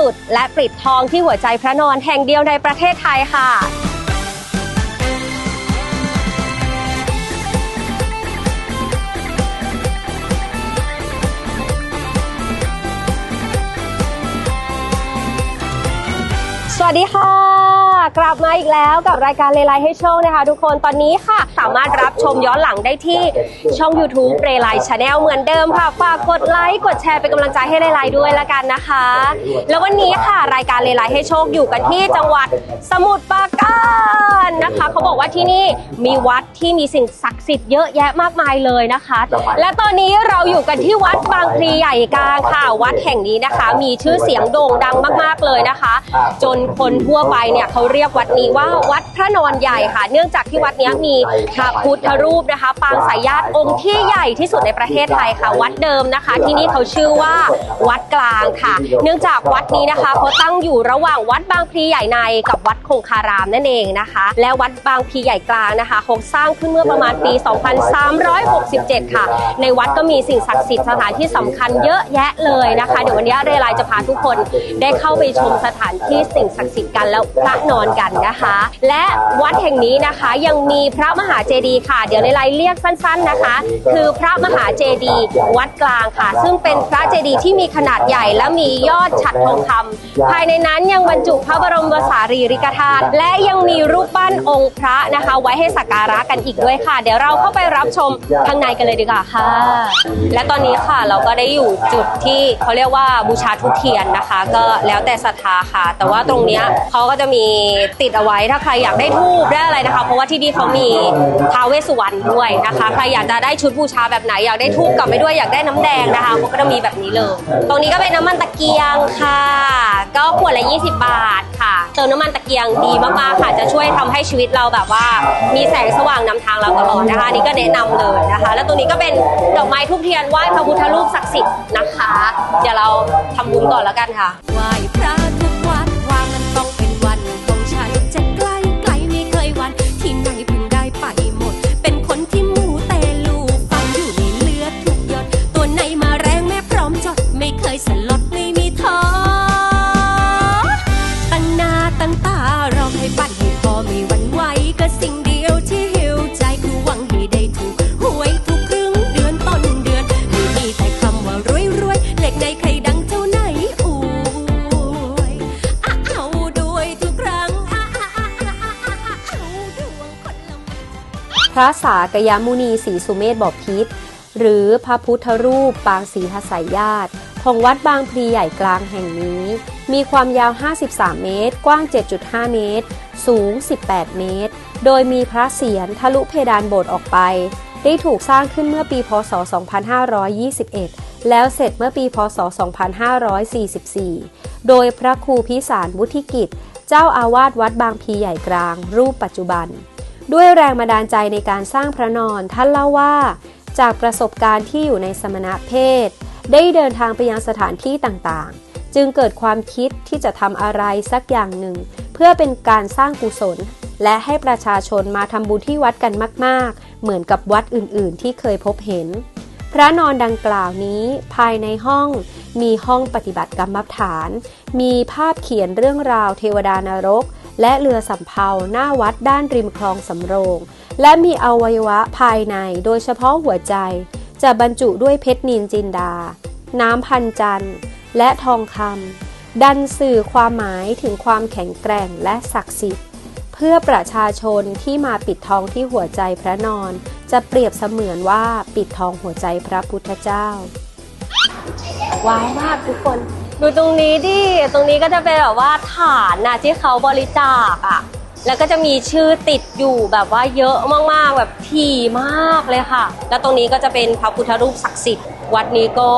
สุด และปิดทองที่หัวใจพระนอนแห่งเดียวในประเทศไทยค่ะ สวัสดีค่ะ กลับมาอีกแล้วกับรายการเลไลให้โชคนะคะ ทุกคนตอนนี้ค่ะ สามารถรับชมย้อนหลังได้ที่ช่อง YouTube เรไลชาแนลเหมือนเดิมค่ะ ฝากกดไลค์กดแชร์เป็นกำลังใจให้เรไลด้วยละกันนะคะ แล้ววันนี้ค่ะรายการเลไลให้โชคอยู่กันที่จังหวัดสมุทรปราการนะคะเขาบอกว่าที่นี่มีวัดที่มีสิ่งศักดิ์สิทธิ์เยอะแยะมากมายเลยนะคะ และตอนนี้เราอยู่กันที่วัดบางพลีใหญ่กลางค่ะวัดแห่งนี้นะคะ มีชื่อเสียงโด่งดังมาก ๆเลยนะคะ จนคนทั่วไปเนี่ยเขาเรียกวัดนี้ว่าวัดพระนอนใหญ่ค่ะ เนื่องจากที่วัดนี้มีพระพุทธรูปนะคะ ปางสายญาติองค์ที่ใหญ่ที่สุดในประเทศไทยค่ะ วัดเดิมนะคะ ที่นี่เขาชื่อว่าวัดกลางค่ะ เนื่องจากวัดนี้นะคะเขาตั้งอยู่ระหว่างวัดบางพลีใหญ่ในกับวัดคงคารามนั่นเองนะคะ และวัดบางพลีใหญ่กลางนะคะเขาสร้างขึ้นเมื่อประมาณปี 2367 ค่ะ ในวัดก็มีสิ่งศักดิ์สิทธิ์สถานที่สำคัญเยอะแยะเลยนะคะ เดี๋ยววันนี้เรไลจะพาทุกคนได้เข้าไปชมสถานที่สิ่งศักดิ์สิทธิ์กันแล้วพระนอนกันนะคะ และวัดแห่งนี้นะคะยังมีพระมหาเจดีย์ค่ะ เดี๋ยวเรไลเรียกสั้นๆนะคะ คือพระมหาเจดีย์วัดกลางค่ะ ซึ่งเป็นพระเจดีย์ที่มีขนาดใหญ่และมียอดฉัตรทองคำภายในนั้นยังบรรจุพระบรมสารีริกธาตุและยังมีรูปปั้นองค์พระนะคะ ไว้ให้สักการะกันอีกด้วยค่ะ เดี๋ยวเราเข้าไปรับชมข้างในกันเลยดีกว่าค่ะ และตอนนี้ค่ะเราก็ได้อยู่จุดที่เขาเรียกว่าบูชาทุกเทียนนะคะ ก็แล้วแต่ศรัทธาค่ะ แต่ว่าตรงเนี้ยเขาก็จะมีติดเอาไว้ถ้าใครอยากได้ทูบได้อะไรนะคะ เพราะว่าที่นี่เขามีท้าวเวสสุวรรณด้วยนะคะ ใครอยากจะได้ชุดบูชาแบบไหนอยากได้ทูบกลับไปด้วยอยากได้น้ำแดงนะคะเขาก็จะมีแบบนี้เลย ตรงนี้ก็เป็นน้ำมันตะเกียงค่ะ ก็ขวดละ 20 บาทค่ะ เติมน้ำมันตะเกียงดีมากๆค่ะจะช่วยทำให้ชีวิตเราแบบว่า มีแสงสว่างนำทางเราตลอดนะคะอันนี่ก็แนะนำเลยนะคะ แล้วตรงนี้ก็เป็นดอกไม้ทุกเทียนไหว้พระพุทธรูปศักดิ์สิทธิ์นะคะ เดี๋ยวเราทำบุญก่อนแล้วกันค่ะไหว้พระ ระสากยมุนีศรีสุเมธบพิษหรือพระพุทธรูปปางศรีหสายญาติของวัดบางพลีใหญ่กลางแห่งนี้ มีความยาว 53 เมตร กว้าง 7.5 เมตร สูง 18 เมตร โดยมีพระเศียรทะลุเพดานโบสถ์ออกไป ได้ถูกสร้างขึ้นเมื่อปี พศ 2521 แล้วเสร็จเมื่อปี พศ 2544 โดยพระครูพิสารวุฒิกิจ เจ้าอาวาสวัดบางพลีใหญ่กลาง รูปปัจจุบัน ด้วยแรงบันดาลใจในการสร้างพระนอนท่านเล่าว่า จากประสบการณ์ที่อยู่ในสมณเพศ ได้เดินทางไปยังสถานที่ต่างๆ จึงเกิดความคิดที่จะทำอะไรสักอย่างหนึ่ง เพื่อเป็นการสร้างกุศล และให้ประชาชนมาทำบุญที่วัดกันมากๆ เหมือนกับวัดอื่นๆ ที่เคยพบเห็น พระนอนดังกล่าวนี้ภายในห้อง มีห้องปฏิบัติกรรมฐาน มีภาพเขียนเรื่องราวเทวดานรก และเรือสำเภาหน้าวัดด้านริมคลองสำโรง และมีอวัยวะภายในโดยเฉพาะหัวใจ จะบรรจุด้วยเพชรนินจินดา น้ำพันจันทร์ และทองคำดันสื่อความหมายถึงความแข็งแกร่งและศักดิ์สิทธิ์ เพื่อประชาชนที่มาปิดทองที่หัวใจพระนอน จะเปรียบเสมือนว่าปิดทองหัวใจพระพุทธเจ้าว้าวมากทุกคน ดูตรงนี้ดิ ตรงนี้ก็จะเป็นแบบว่าฐานนะที่เขาบริจาคอะแล้วก็จะมีชื่อติดอยู่แบบว่าเยอะมากๆแบบถี่มากเลยค่ะ แล้วตรงนี้ก็จะเป็นพระพุทธรูปศักดิ์สิทธิ์ วัดนี้ก็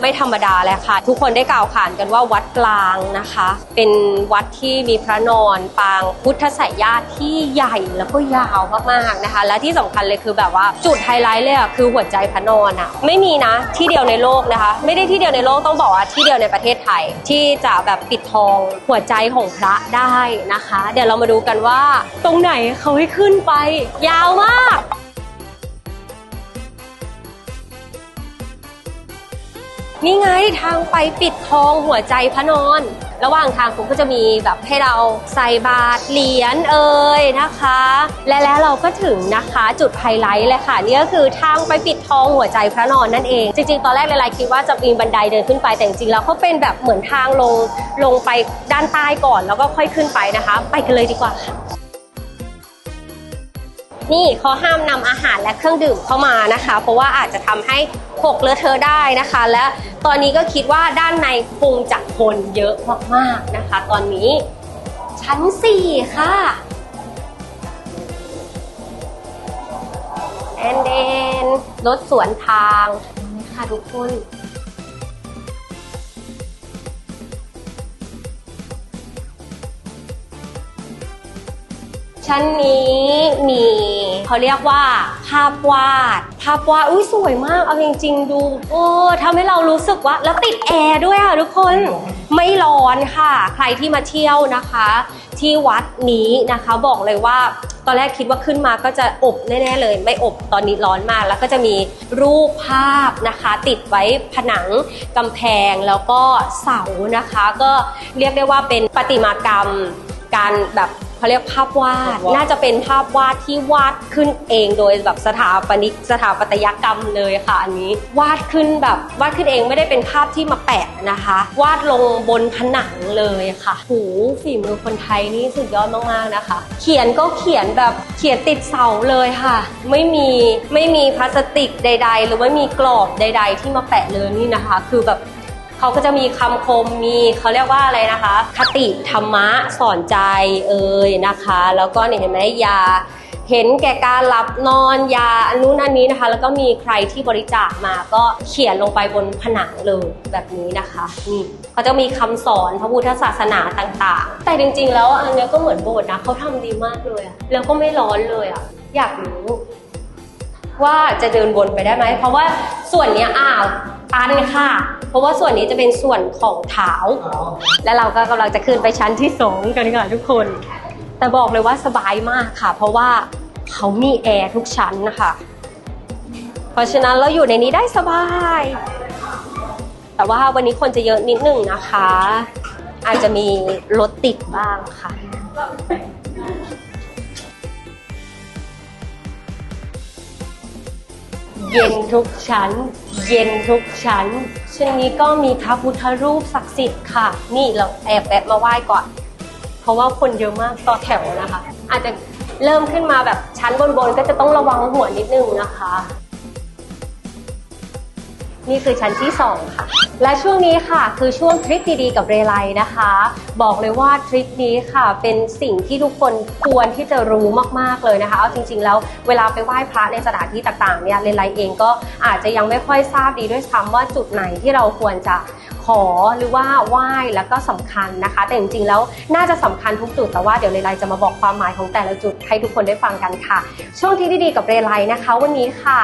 ไม่ธรรมดาเลยค่ะ ทุกคนได้กล่าวขานกันว่าวัดกลางนะคะ เป็นวัดที่มีพระนอนปางพุทธสายญาติที่ใหญ่แล้วก็ยาวมากๆนะคะ และที่สำคัญเลยคือแบบว่าจุดไฮไลท์เลยอะคือหัวใจพระนอนอะไม่มีนะที่เดียวในโลกนะคะ ไม่ได้ที่เดียวในโลกต้องบอกว่าที่เดียวในประเทศไทย ที่จะแบบปิดทองหัวใจของพระได้นะคะ เดี๋ยวเรามาดูกันว่า ตรงไหนเขาให้ขึ้นไป ยาวมาก นี่ไงทางไปปิดทองหัวใจพระนอน ระหว่างทางคุณก็จะมีแบบให้เราใส่บาตรเหรียญเอ่ยนะคะ และแล้วเราก็ถึงนะคะจุดไฮไลท์เลยค่ะนี่ก็คือทางไปปิดทองหัวใจพระนอนนั่นเอง จริงๆ ตอนแรกเลไลคิดว่าจะมีบันไดเดินขึ้นไปแต่จริงๆแล้วเขาเป็นแบบเหมือนทางลงลงไปด้านใต้ก่อน แล้วก็ค่อยขึ้นไปนะคะ ไปกันเลยดีกว่าค่ะ นี่เขาห้ามนำอาหารและเครื่องดื่มเข้ามานะคะ เพราะว่าอาจจะทำให้หกเลอะเทอะได้นะคะ และตอนนี้ก็คิดว่าด้านในคงจะคนเยอะมากๆนะคะ ตอนนี้ ชั้น4ค่ะแอนเดนรถสวนทางนี่ค่ะทุกคน ชั้นนี้มีเขาเรียกว่า ภาพวาด ภาพวาดอุ้ยสวยมาก เอาจริง ๆ ดูโอ้ทำให้เรารู้สึกว่าแล้วติดแอร์ด้วยค่ะทุกคนไม่ร้อนค่ะ ใครที่มาเที่ยวนะคะ ที่วัดนี้นะคะบอกเลยว่าตอนแรกคิดว่าขึ้นมาก็จะอบแน่ๆเลย ไม่อบตอนนี้ร้อนมาก แล้วก็จะมีรูปภาพนะคะ ติดไว้ผนังกำแพงแล้วก็เสานะคะ ก็เรียกได้ว่าเป็นประติมากรรมการแบบ เขาเรียกภาพวาด น่าจะเป็นภาพวาดที่วาดขึ้นเองโดยแบบสถาปนิกสถาปัตยกรรมเลยค่ะ อันนี้วาดขึ้นแบบวาดขึ้นเองไม่ได้เป็นภาพที่มาแปะนะคะ วาดลงบนผนังเลยค่ะหูฝีมือคนไทยนี่สุดยอดมากๆนะคะ เขียนก็เขียนแบบเขียนติดเสาเลยค่ะ ไม่มีไม่มีพลาสติกใด ๆ หรือว่ามีกรอบใด ๆ ที่มาแปะเลยนี่นะคะ คือแบบ เขาก็จะมีคำคมมีเขาเรียกว่าอะไรนะคะ คติธรรมะสอนใจเอ่ยนะคะ แล้วก็เนี่ยเห็นไหมยาเห็นแก่การหลับนอนยาอันนู้นอันนี้นะคะ แล้วก็มีใครที่บริจาคมาก็เขียนลงไปบนผนังเลยแบบนี้นะคะนี่เขาจะมีคำสอนพระพุทธศาสนาต่างๆ แต่จริง ๆ แล้วอันนี้ก็เหมือนโบสถ์นะเขาทำดีมากเลยอะแล้วก็ไม่ร้อนเลยอะอยากรู้ว่าจะเดินวนไปได้ไหมเพราะว่าส่วนเนี้ยอ้าวตันค่ะ ราะว่าส่วนนี้จะเป็นส่วนของเท้า และเราก็กำลังจะขึ้นไปชั้นที่สองกันค่ะทุกคน แต่บอกเลยว่าสบายมากค่ะ เพราะว่าเขามีแอร์ทุกชั้นนะคะ เพราะฉะนั้นเราอยู่ในนี้ได้สบาย แต่ว่าวันนี้คนจะเยอะนิดหนึ่งนะคะ อาจจะมีรถติดบ้างค่ะ เย็นทุกชั้น เย็นทุกชั้น ชั้นนี้ก็มีพระพุทธรูปศักดิ์สิทธิ์ค่ะ นี่เราแอบแอบมาไหว้ก่อน เพราะว่าคนเยอะมากต่อแถวนะคะ อาจจะเริ่มขึ้นมาแบบชั้นบนๆ ก็จะต้องระวังหัวนิดนึงนะคะ นี่คือชั้นที่สองค่ะ และช่วงนี้ค่ะคือช่วงทริปดีๆ กับเรไลนะคะ บอกเลยว่าทริปนี้ค่ะเป็นสิ่งที่ทุกคนควรที่จะรู้มากๆเลยนะคะเอาจริง ๆ แล้วเวลาไปไหว้พระในสถานที่ต่างๆเนี่ยเรไลเองก็อาจจะยังไม่ค่อยทราบดีด้วยซ้ำว่าจุดไหนที่เราควรจะขอหรือว่าไหว้แล้วก็สำคัญนะคะ แต่จริงๆแล้วน่าจะสำคัญทุกจุดแต่ว่าเดี๋ยวเรไลจะมาบอกความหมายของแต่ละจุดให้ทุกคนได้ฟังกันค่ะ ช่วงที่ดีๆกับเรไลนะคะ วันนี้ค่ะ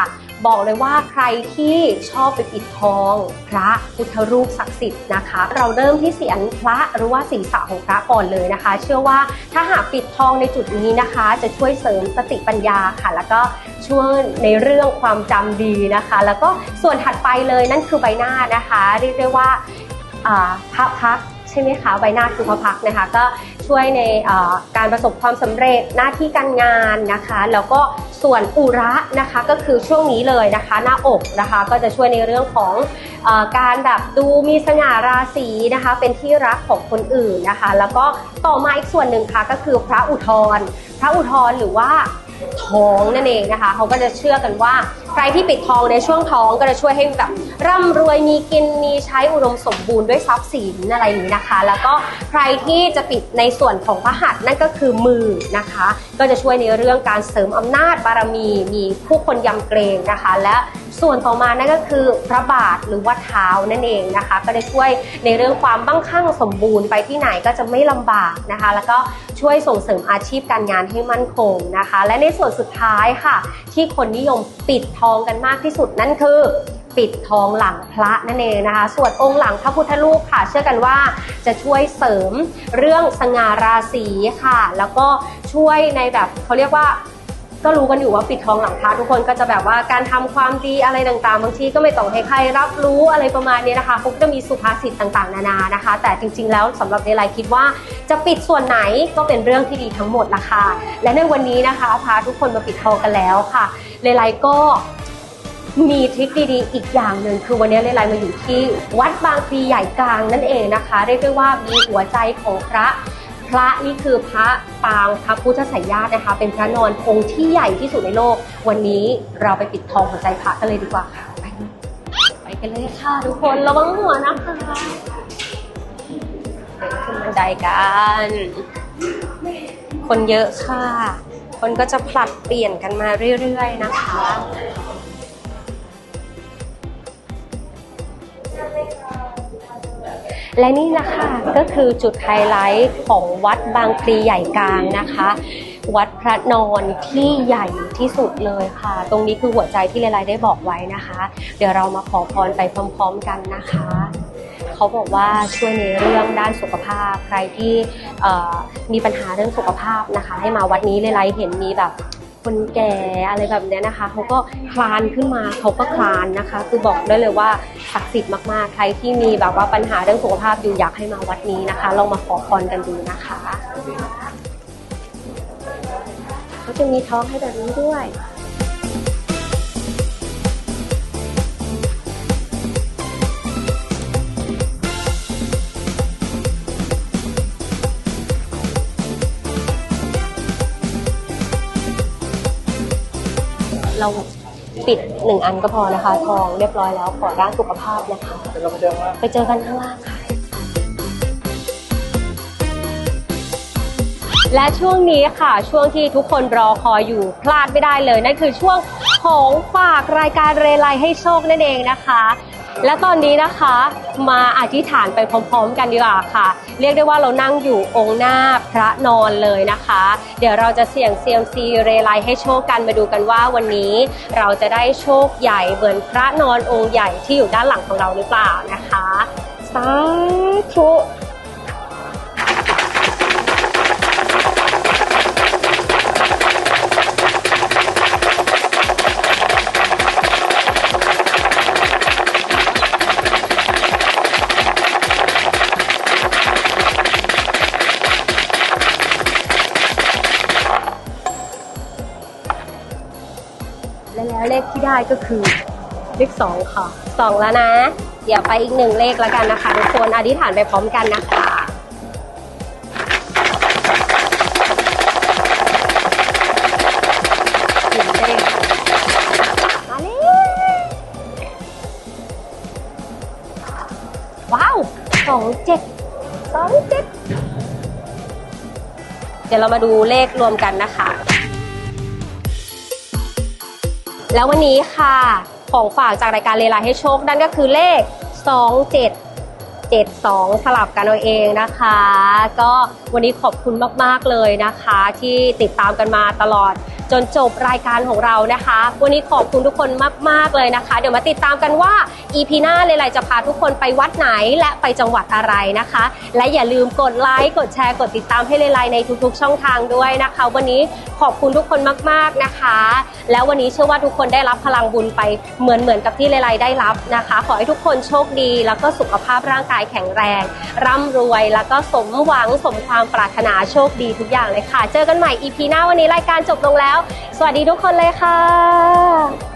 บอกเลยว่าใครที่ชอบไปปิดทอง พระพุทธรูปศักดิ์สิทธิ์นะคะ เราเริ่มที่เสียงพระหรือว่าศีรษะของพระก่อนเลยนะคะ เชื่อว่าถ้าหากปิดทองในจุดนี้นะคะ จะช่วยเสริมสติปัญญาค่ะ แล้วก็ช่วยในเรื่องความจำดีนะคะ แล้วก็ส่วนถัดไปเลยนั่นคือใบหน้านะคะเรียกได้ว่าพระพักใช่ไหมคะใบหน้าคือพระพักนะคะ ก็ ช่วยในการประสบความสำเร็จหน้าที่การงานนะคะ แล้วก็ส่วนอุระนะคะก็คือช่วงนี้เลยนะคะ หน้าอกนะคะก็จะช่วยในเรื่องของอการแบบดูมีสง่าราศีนะคะ เป็นที่รักของคนอื่นนะคะ แล้วก็ต่อมาอีกส่วนหนึ่งค่ะก็คือพระอุทธรพระอุทธรหรือว่า ท้องนั่นเองนะคะเขาก็จะเชื่อกันว่า ใครที่ปิดทองในช่วงท้องก็จะช่วยให้แบบร่ำรวยมีกินมีใช้อุดมสมบูรณ์ด้วยทรัพย์สินอะไรอย่างนี้นะคะ แล้วก็ใครที่จะปิดในส่วนของพระหัตถ์นั่นก็คือมือนะคะ ก็จะช่วยในเรื่องการเสริมอำนาจบารมี มีผู้คนยำเกรงนะคะ และ ส่วนต่อมานั่นก็คือพระบาทหรือว่าเท้านั่นเองนะคะ ก็จะช่วยในเรื่องความมั่งคั่งสมบูรณ์ไปที่ไหนก็จะไม่ลำบากนะคะ แล้วก็ช่วยส่งเสริมอาชีพการงานให้มั่นคงนะคะ และในส่วนสุดท้ายค่ะ ที่คนนิยมปิดทองกันมากที่สุดนั่นคือปิดทองหลังพระนั่นเองนะคะ ส่วนองค์หลังพระพุทธรูปค่ะ เชื่อกันว่าจะช่วยเสริมเรื่องสง่าราศีค่ะ แล้วก็ช่วยในแบบเขาเรียกว่า ก็รู้กันอยู่ว่าปิดทองหลังพระทุกคนก็จะแบบว่าการทำความดีอะไรต่างๆ บางทีก็ไม่ต้องให้ใครรับรู้อะไรประมาณนี้นะคะเขาก็จะมีสุภาษิตต่างๆ นานานะคะ แต่จริงๆแล้วสำหรับในไลน์คิดว่า จะปิดส่วนไหนก็เป็นเรื่องที่ดีทั้งหมดละค่ะและในวันนี้นะคะพาทุกคนมาปิดทองกันแล้วค่ะเลไลก็มีทริคดีๆ อีกอย่างหนึ่งคือวันนี้เลไลมาอยู่ที่ วัดบางพลีใหญ่กลางนั่นเองนะคะ เรียกได้ว่ามีหัวใจของพระ พระนี่คือพระปางพระพุทธไสยญาตินะคะ เป็นพระนอนองค์ที่ใหญ่ที่สุดในโลก วันนี้เราไปปิดทองหัวใจพระกันเลยดีกว่าค่ะ ไปไปกันเลยค่ะ ทุกคนระวังหัวนะคะเดินขึ้นบันไดกัน คนเยอะค่ะ คนก็จะผลัดเปลี่ยนกันมาเรื่อยๆนะคะ และนี่นะคะก็คือจุดไฮไลท์ของวัดบางพลีใหญ่กลางนะคะ วัดพระนอนที่ใหญ่ที่สุดเลยค่ะ ตรงนี้คือหัวใจที่เลไลได้บอกไว้นะคะ เดี๋ยวเรามาขอพรไปพร้อมๆกันนะคะ เขาบอกว่าช่วยในเรื่องด้านสุขภาพ ใครที่มีปัญหาเรื่องสุขภาพนะคะ ให้มาวัดนี้เลไลเห็นมีแบบ คนแก่อะไรแบบนี้นะคะเขาก็คลานขึ้นมาเขาก็คลานนะคะ คือบอกได้เลยว่าศักดิ์สิทธิ์มากๆ ใครที่มีแบบว่าปัญหาเรื่องสุขภาพอยู่อยากให้มาวัดนี้นะคะลองมาขอพรกันดูนะคะเขาจะมีท้องให้แบบนี้ด้วย เราปิดหนึ่งอันก็พอนะคะ ทองเรียบร้อยแล้วขอด้านสุขภาพนะคะไปเจอกันข้างล่างค่ะ และช่วงนี้ค่ะ ช่วงที่ทุกคนรอคอยอยู่พลาดไม่ได้เลย นั่นคือช่วงของฝากรายการเรไลให้โชคนั่นเองนะคะ และตอนนี้นะคะมาอธิษฐานไปพร้อม ๆ กันดีกว่าค่ะ เรียกได้ว่าเรานั่งอยู่องค์หน้าพระนอนเลยนะคะ เดี๋ยวเราจะเสี่ยงเซียมซีเรไลให้โชคกันมาดูกันว่าวันนี้เราจะได้โชคใหญ่เหมือนพระนอนองค์ใหญ่ที่อยู่ด้านหลังของเราหรือเปล่านะคะสาธุ และแล้วเลขที่ได้ก็คือเลขสองค่ะสองแล้วนะ เดี๋ยวไปอีกหนึ่งเลขแล้วกันนะคะทุกคนอธิษฐานไปพร้อมกันนะคะหนึ่งเลขมาเลยว้าวสองเจ็ดสองเจ็ดเดี๋ยวเรามาดูเลขรวมกันนะคะ แล้ววันนี้ค่ะของฝากจากรายการเลไลให้โชคนั่นก็คือเลข 27 72 สลับกันเอาเองนะคะ ก็วันนี้ขอบคุณมาก ๆ เลยนะคะ ที่ติดตามกันมาตลอด จนจบรายการของเรานะคะ วันนี้ขอบคุณทุกคนมาก ๆ เลยนะคะ เดี๋ยวมาติดตามกันว่า EP หน้าเลไลจะพาทุกคนไปวัดไหนและไปจังหวัดอะไรนะคะ และอย่าลืมกดไลค์กดแชร์กดติดตามให้เลไลในทุกๆ ช่องทางด้วยนะคะ วันนี้ขอบคุณทุกคนมาก ๆนะคะ แล้ววันนี้เชื่อว่าทุกคนได้รับพลังบุญไปเหมือนเหมือนกับที่เลไลได้รับนะคะ ขอให้ทุกคนโชคดี แล้วก็สุขภาพร่างกายแข็งแรง ร่ำรวย แล้วก็สมหวังสมความปรารถนาโชคดีทุกอย่างเลยค่ะ เจอกันใหม่ EP หน้าวันนี้รายการจบลงแล้วสวัสดีทุกคนเลยค่ะ